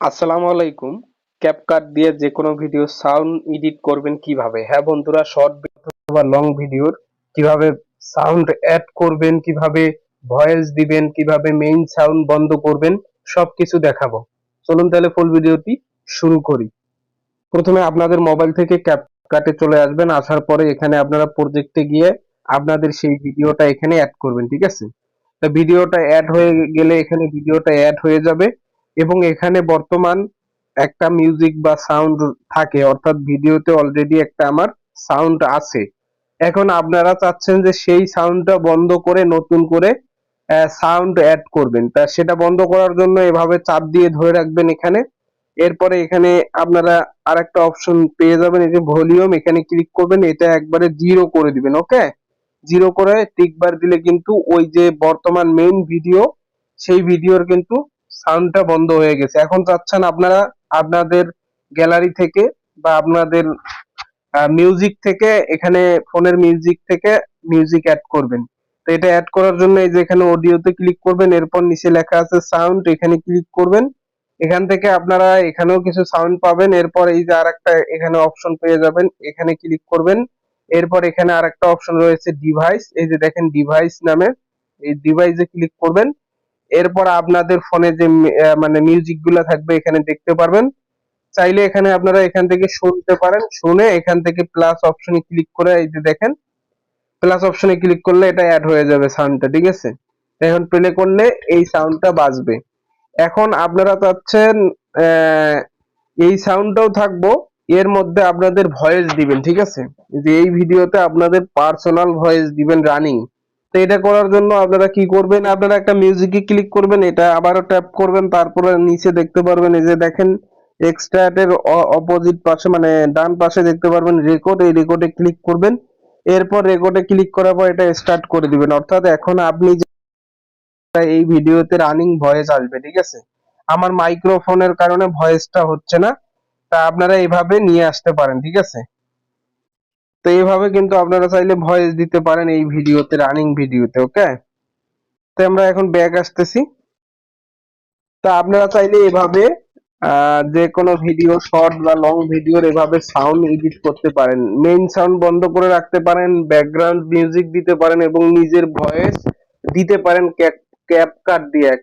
আসসালামু আলাইকুম। ক্যাপকাট দিয়ে যে কোনো ভিডিও সাউন্ড এডিট করবেন কীভাবে? হ্যাঁ বন্ধুরা শর্ট ভিডিও বা লং ভিডিওর কীভাবে সাউন্ড অ্যাড করবেন, কীভাবে ভয়েস দিবেন, কীভাবে মেইন সাউন্ড বন্ধ করবেন, সবকিছু দেখাবো। চলুন তাহলে ফুল ভিডিওটি শুরু করি। প্রথমে আপনাদের মোবাইল থেকে ক্যাপকাটে চলে আসবেন, আসার পরে এখানে আপনারা প্রজেক্টে গিয়ে আপনাদের সেই ভিডিওটা এখানে অ্যাড করবেন, ঠিক আছে? ভিডিওটা অ্যাড হয়ে গেলে এখানে ভিডিওটা অ্যাড হয়ে যাবে। এবং এখানে বর্তমান একটা মিউজিক বা সাউন্ড থাকে, অর্থাৎ ভিডিওতে অলরেডি একটা আমার সাউন্ড আছে। এখন আপনারা চাচ্ছেন যে সেই সাউন্ডটা বন্ধ করে নতুন করে সাউন্ড অ্যাড করবেন। তা সেটা বন্ধ করার জন্য এভাবে চাপ দিয়ে ধরে রাখবেন এখানে। এরপরে এখানে আপনারা আরেকটা অপশন পেয়ে যাবেন, এই যে ভলিউম এখানে ক্লিক করবেন, এটা একবারে জিরো করে দিবেন ওকে জিরো করে টিকবার দিলে কিন্তু ওই যে বর্তমান মেইন ভিডিও সেই ভিডিওর কিন্তু সাউন্ডটা বন্ধ হয়ে গেছে। এখন চাচ্ছেন আপনারা আপনাদের গ্যালারি থেকে বা আপনাদের মিউজিক থেকে, এখানে ফোনের মিউজিক থেকে মিউজিক অ্যাড করবেন। তো এটা অ্যাড করার জন্য এই যে এখানে অডিওতে ক্লিক করবেন, এরপর নিচে লেখা আছে সাউন্ড এখানে ক্লিক করবেন। এখান থেকে আপনারা এখানেও কিছু সাউন্ড পাবেন। এরপর এই যে আরেকটা এখানে অপশন পেয়ে যাবেন, এখানে ক্লিক করবেন। এরপর এখানে আরেকটা অপশন রয়েছে ডিভাইস এই যে দেখেন ডিভাইস নামে, এই ডিভাইসে ক্লিক করবেন। এরপর আপনাদের ফোনে যে মানে মিউজিকগুলা থাকবে এখানে দেখতে পারবেন। চাইলে এখানে আপনারা এখান থেকে শুনতে পারেন। শুনে এখান থেকে প্লাস অপশনে ক্লিক করে এই যে দেখেন প্লাস অপশনে ক্লিক করলে এটা অ্যাড হয়ে যাবে সাউন্ডটা ঠিক আছে? এখন প্লে করলে এই সাউন্ডটা বাজবে। এখন আপনারা চাচ্ছেন এই সাউন্ডটাও থাকব। এর মধ্যে আপনাদের ভয়েস দিবেন, ঠিক আছে? যে এই ভিডিওতে আপনাদের পার্সোনাল ভয়েস দিবেন রানিং তো এটা করার জন্য আপনারা কি করবেন? আপনারা একটা মিউজিকে ক্লিক করবেন, এটা আবারও ট্যাপ করবেন, তারপরে নিচে দেখতে পারবেন, এই যে দেখেন এক্সট্রাটের অপোজিট পাশে মানে ডান পাশে দেখতে পারবেন রেকর্ড এই রেকর্ডে ক্লিক করবেন। এরপর রেকর্ডে ক্লিক করার পর এটা স্টার্ট করে দিবেন। অর্থাৎ এখন আপনি এই ভিডিওতে রানিং ভয়েস আসবে, ঠিক আছে? আমার মাইক্রোফোনের কারণে ভয়েসটা হচ্ছে না। তা আপনারা এইভাবে নিয়ে আসতে পারেন, ঠিক আছে? তো এইভাবে কিন্তু আপনারা চাইলে ভয়েস দিতে পারেন এই ভিডিওতে রানিং ভিডিওতে ওকে তো আমরা এখন ব্যাক আসতেছি। তো আপনারা চাইলে এভাবে যে কোনো ভিডিও শর্ট বা লং ভিডিওর এভাবে সাউন্ড এডিট করতে পারেন। মেইন সাউন্ড বন্ধ করে রাখতে পারেন ব্যাকগ্রাউন্ড মিউজিক দিতে পারেন এবং নিজের ভয়েস দিতে পারেন ক্যাপকাট দিয়ে।